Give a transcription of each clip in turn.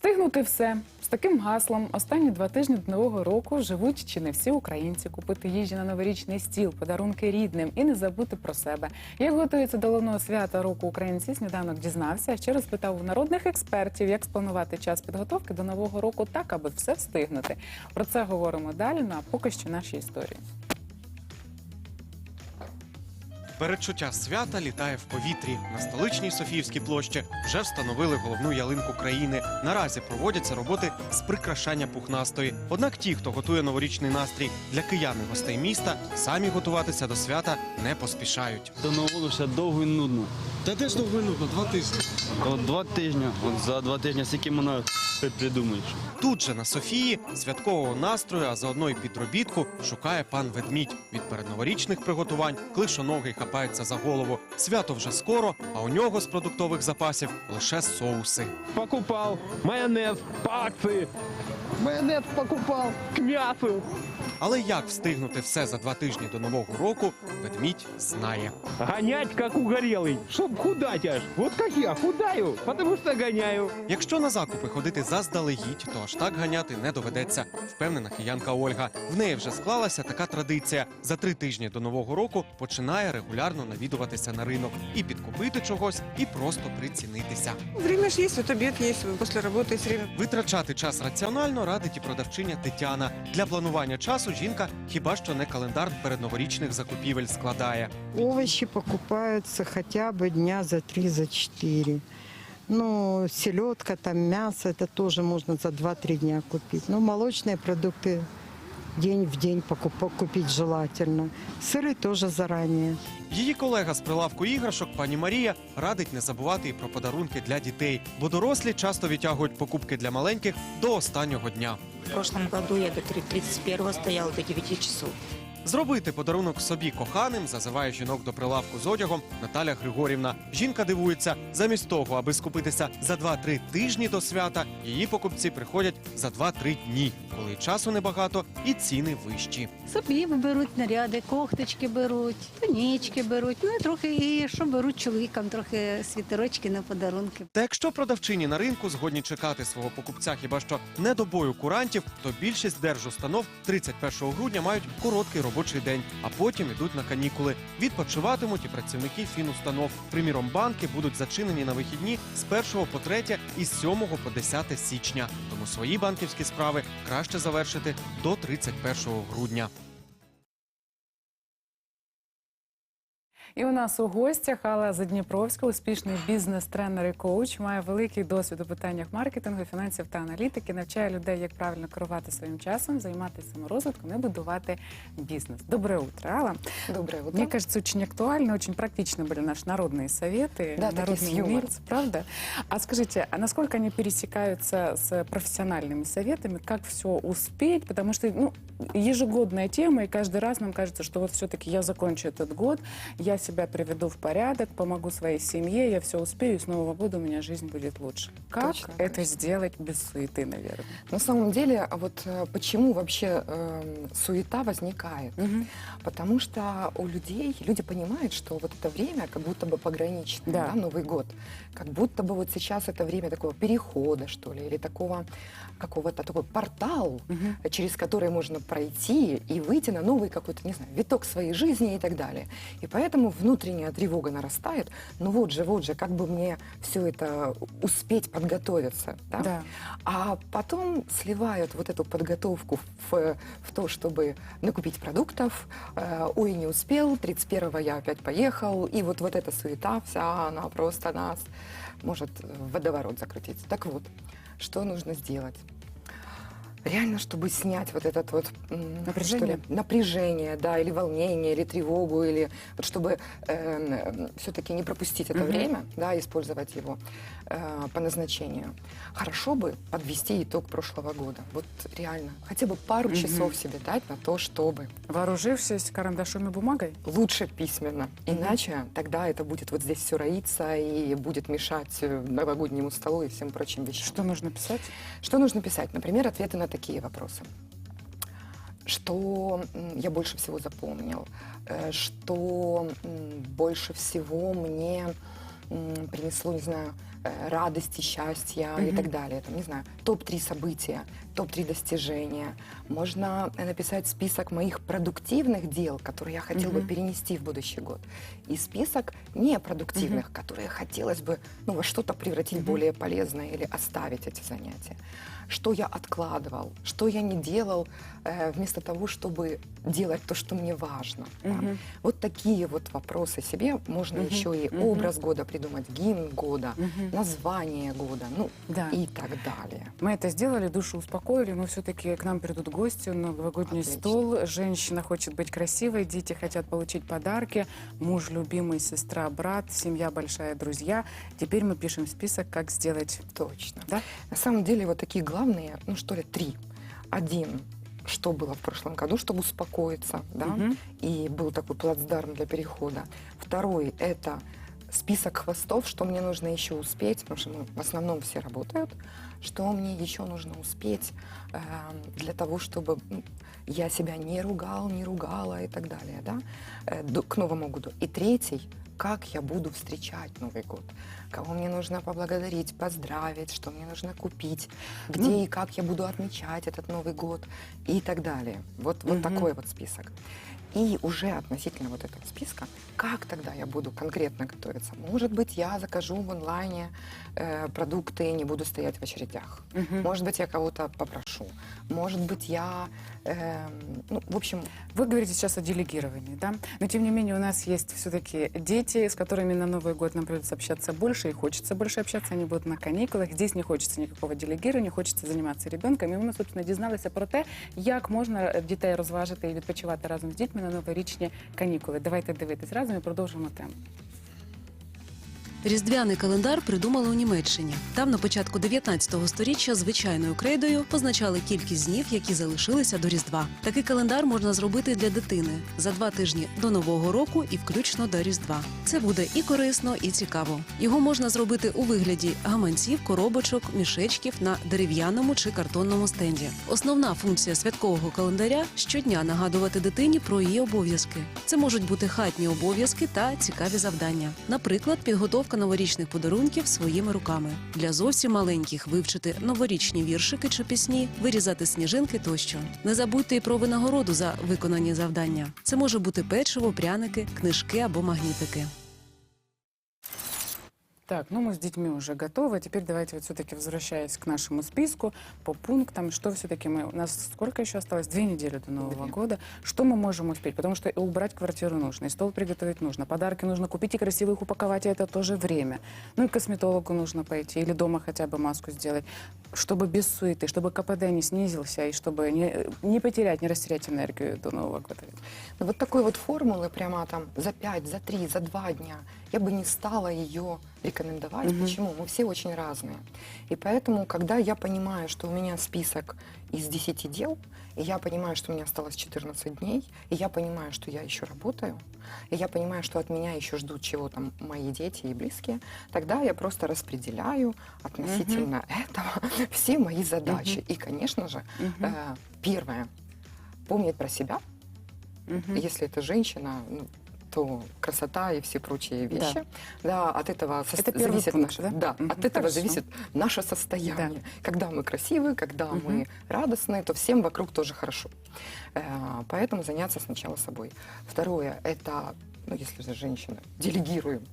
Встигнути все з таким гаслом. Останні два тижні до нового року живуть чи не всі українці. Купити їжі на новорічний стіл, подарунки рідним і не забути про себе. Як готуються до головного свята року українці, сніданок дізнався. Ще розпитав у народних експертів, як спланувати час підготовки до нового року так, аби все встигнути. Про це говоримо далі. На поки що нашій історії. Передчуття свята літає в повітрі. На столичній Софіївській площі вже встановили головну ялинку країни. Наразі проводяться роботи з прикрашання пухнастої. Однак ті, хто готує новорічний настрій для киян і гостей міста, самі готуватися до свята не поспішають. До Нового довго і нудно. Та де ж довго нудно? Два тижні. От два тижні, от за два тижні скільки можна придумаєш. Тут же на Софії святкового настрою, а заодно й підробітку шукає пан ведмідь. Від передноворічних приготувань клишоногий хапається за голову. Свято вже скоро, а у нього з продуктових запасів лише соуси. Покупав майонез по. Майонез покупал к мясу. Але як встигнути все за два тижні до нового року, ведмідь знає. Гонять как угорелый, чтоб худать аж. Вот как я худаю, потому что гоняю. Якщо на закупи ходити заздалегідь, то аж так ганяти не доведеться, впевнена киянка Ольга. В неї вже склалася така традиція. За три тижні до нового року починає регулярно навідуватися на ринок і підкупити чогось, і просто прицінитися. Время есть, вот обед есть, после работы. Витрачати час раціонально радить і продавчиня Тетяна. Для планування часу жінка хіба що не календар передноворічних закупівель складає. Овощи покупаются хотя бы дня за три, за четыре. Ну, селедка, там мясо, это тоже можно за 2-3 дня купить. Ну, молочные продукты день в день купить желательно. Сыры тоже заранее. Її колега з прилавку іграшок, пані Марія, радить не забувати і про подарунки для дітей, бо дорослі часто відтягують покупки для маленьких до останнього дня. В прошлом году я до 31 стояла до 9 часов. Зробити подарунок собі коханим зазиває жінок до прилавку з одягом Наталя Григорівна. Жінка дивується, замість того, аби скупитися за 2-3 тижні до свята, її покупці приходять за 2-3 дні, коли часу небагато і ціни вищі. Собі беруть наряди, кофточки беруть, тонічки беруть. Ну і трохи і що беруть чоловікам, трохи світерочки на подарунки. Та якщо продавчині на ринку згодні чекати свого покупця хіба що не до бою курантів, то більшість держустанов 31 грудня мають короткий робочий день, а потім йдуть на канікули. Відпочиватимуть і працівники фінустанов. Приміром, банки будуть зачинені на вихідні з 1 по 3 і з 7 по 10 січня. Тому свої банківські справи краще завершити до 31 грудня. І у нас у гостях Алла Задніпровська, успішний бізнес-тренер і коуч, має великий досвід у питаннях маркетингу, фінансів та аналітики, навчає людей, як правильно керувати своїм часом, займатися саморозвитком і будувати бізнес. Доброе утро, Алла. Доброе утро. Мне кажется, очень актуально, очень практично были наши народные советы, Да, такие с народные юмором. умельцы, правда? А скажите, а насколько они пересекаются с профессиональными советами, как все успеть? Потому что ну, ежегодная тема, и каждый раз нам кажется, что вот все-таки я закончу этот год, я себя приведу в порядок, помогу своей семье, я все успею, и с Нового года у меня жизнь будет лучше. Как Точно, это точно. сделать без суеты, наверное? На самом деле, а вот э, почему вообще эм, суета возникает? Потому что у людей, люди понимают, что вот это время как будто бы пограничное, Да. да. Новый год. Как будто бы вот сейчас это время такого перехода, что ли, или такого какого-то такой портал, Мгм. через который можно пройти и выйти на новый какой-то, не знаю, виток своей жизни и так далее. И поэтому внутренняя тревога нарастает. Ну вот же, вот же, как бы мне все это успеть подготовиться. Да? Да. А потом сливают вот эту подготовку в, в то, чтобы накупить продуктов. Э, Ой, не успел, 31-го я опять поехал. И вот, вот эта суета вся, она просто нас может в водоворот закрутить. Так вот, что нужно сделать? Реально, чтобы снять вот этот вот Напряжение? ли, напряжение, да, или волнение, или тревогу, или вот чтобы все-таки не пропустить это Мгм. время, да, использовать его э, по назначению. Хорошо бы подвести итог прошлого года. Вот реально, хотя бы пару Мгм. часов себе дать на то, чтобы Вооружившись карандашом и бумагой? лучше письменно. Мгм. Иначе тогда это будет вот здесь все роиться и будет мешать э, новогоднему столу и всем прочим вещам. Что нужно писать? Что нужно писать? Например, ответы на такие вопросы. Что я больше всего запомнил? Э, Что больше всего мне принесло, не знаю, э, радости, счастья и так далее. Там, не знаю, топ-3 события, топ-3 достижения. Можно э, написать список моих продуктивных дел, которые я хотел бы перенести в будущий год, и список непродуктивных, которые хотелось бы ну, во что-то превратить более полезное или оставить эти занятия. Что я откладывал, что я не делал э, вместо того, чтобы делать то, что мне важно. да. Вот такие вот вопросы себе можно еще и образ года придумать, гимн года, Название года, ну Да. и так далее. Мы это сделали, душу успокоили, но все-таки к нам придут гости, новогодний Отлично. стол. Женщина хочет быть красивой, дети хотят получить подарки, муж любимый, сестра, брат, семья большая, друзья. Теперь мы пишем список, как сделать. Точно. Да? На самом деле вот такие главные, ну что ли, три. Один, что было в прошлом году, чтобы успокоиться, да, Мгм. и был такой плацдарм для перехода. Второй – это список хвостов, что мне нужно еще успеть, потому что ну, в основном все работают, что мне еще нужно успеть э, для того, чтобы ну, я себя не ругал, не ругала и так далее, да, э, до- к Новому году. И третий – как я буду встречать Новый год, кого мне нужно поблагодарить, поздравить, что мне нужно купить, где Ну. и как я буду отмечать этот Новый год и так далее. Вот, вот Мгм. такой вот список. И уже относительно вот этого списка, как тогда я буду конкретно готовиться? Может быть, я закажу в онлайне э, продукты, не буду стоять в очередях. Мгм. Может быть, я кого-то попрошу. Может быть, я, эм, ну, в общем, Вы говорите сейчас о делегировании, да? Но тем не менее у нас есть все-таки дети, с которыми на Новый год нам придется общаться больше, и хочется больше общаться, они будут на канікулах. Здесь не хочется никакого делегирования, хочется заниматься ребенком. І ми, собственно, дізналися про те, як можна дітей розважити і відпочивати разом з дітьми на новорічні канікули. Давайте дивитись разом і продовжимо тему. Різдвяний календар придумали у Німеччині. Там на початку 19 століття звичайною крейдою позначали кількість днів, які залишилися до Різдва. Такий календар можна зробити для дитини за два тижні до Нового року і включно до Різдва. Це буде і корисно, і цікаво. Його можна зробити у вигляді гаманців, коробочок, мішечків на дерев'яному чи картонному стенді. Основна функція святкового календаря щодня нагадувати дитині про її обов'язки. Це можуть бути хатні обов'язки та цікаві завдання. Наприклад, підготовка новорічних подарунків своїми руками. Для зовсім маленьких вивчити новорічні віршики чи пісні, вирізати сніжинки тощо. Не забудьте і про винагороду за виконані завдання. Це може бути печиво, пряники, книжки або магнітики. Так, ну мы с детьми уже готовы. Теперь давайте вот все-таки возвращаясь к нашему списку по пунктам, что все-таки мы... У нас сколько еще осталось? Две недели до Нового Две. года. Что мы можем успеть? Потому что убрать квартиру нужно, и стол приготовить нужно, подарки нужно купить и красиво их упаковать, и это тоже время. Ну и к косметологу нужно пойти, или дома хотя бы маску сделать, чтобы без суеты, чтобы КПД не снизился, и чтобы не, не потерять, не растерять энергию до Нового года. Ну, Вот такой вот формулы прямо там за 5, за 3, за 2 дня, я бы не стала ее рекомендовать. Почему? Мы все очень разные. И поэтому, когда я понимаю, что у меня список из 10 дел, и я понимаю, что у меня осталось 14 дней, и я понимаю, что я еще работаю, и я понимаю, что от меня еще ждут чего-то мои дети и близкие, тогда я просто распределяю относительно этого все мои задачи. И, конечно же, э, первое, помнить про себя, Мгм. если это женщина, ну, то красота и все прочие вещи. Да, от этого со- Это первый зависит пункт, наше, да? да, Мгм, от этого хорошо. зависит наше состояние. Когда мы красивы, когда Мгм. мы радостные, то всем вокруг тоже хорошо. Э, Поэтому заняться сначала собой. Второе это, ну, если же женщина, делегируем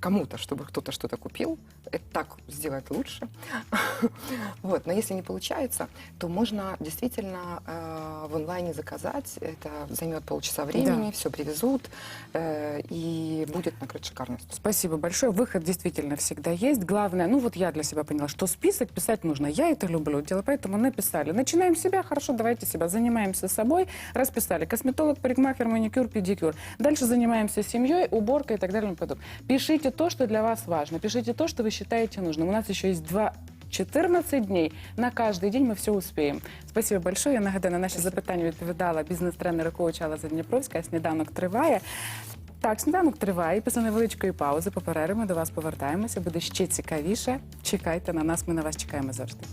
кому-то, чтобы кто-то что-то купил. Это так сделать лучше. Вот. Но если не получается, то можно действительно э, в онлайне заказать. Это займет полчаса времени, Да. все привезут, э, и будет накрыт шикарный стол. Спасибо большое. Выход действительно всегда есть. Главное, ну вот я для себя поняла, что список писать нужно. Я это люблю дело, поэтому написали. Начинаем с себя, хорошо, давайте себя. Занимаемся собой, расписали. Косметолог, парикмахер, маникюр, педикюр. Дальше занимаемся семьей, уборкой и так далее. и тому подобное. Пишите то, что для вас важно. Пишите то, что вы считаете нужным. У нас еще есть два 14 дней. На каждый день мы все успеем. Спасибо большое. Я нагадаю, на наші запитання відповідала бізнес-тренер і коуч Алла Задніпровська. Сніданок триває. Так, сніданок триває. Після невеличкої паузи по перерві ми до вас повертаємося. Буде ще цікавіше. Чекайте на нас. Ми на вас чекаємо завжди.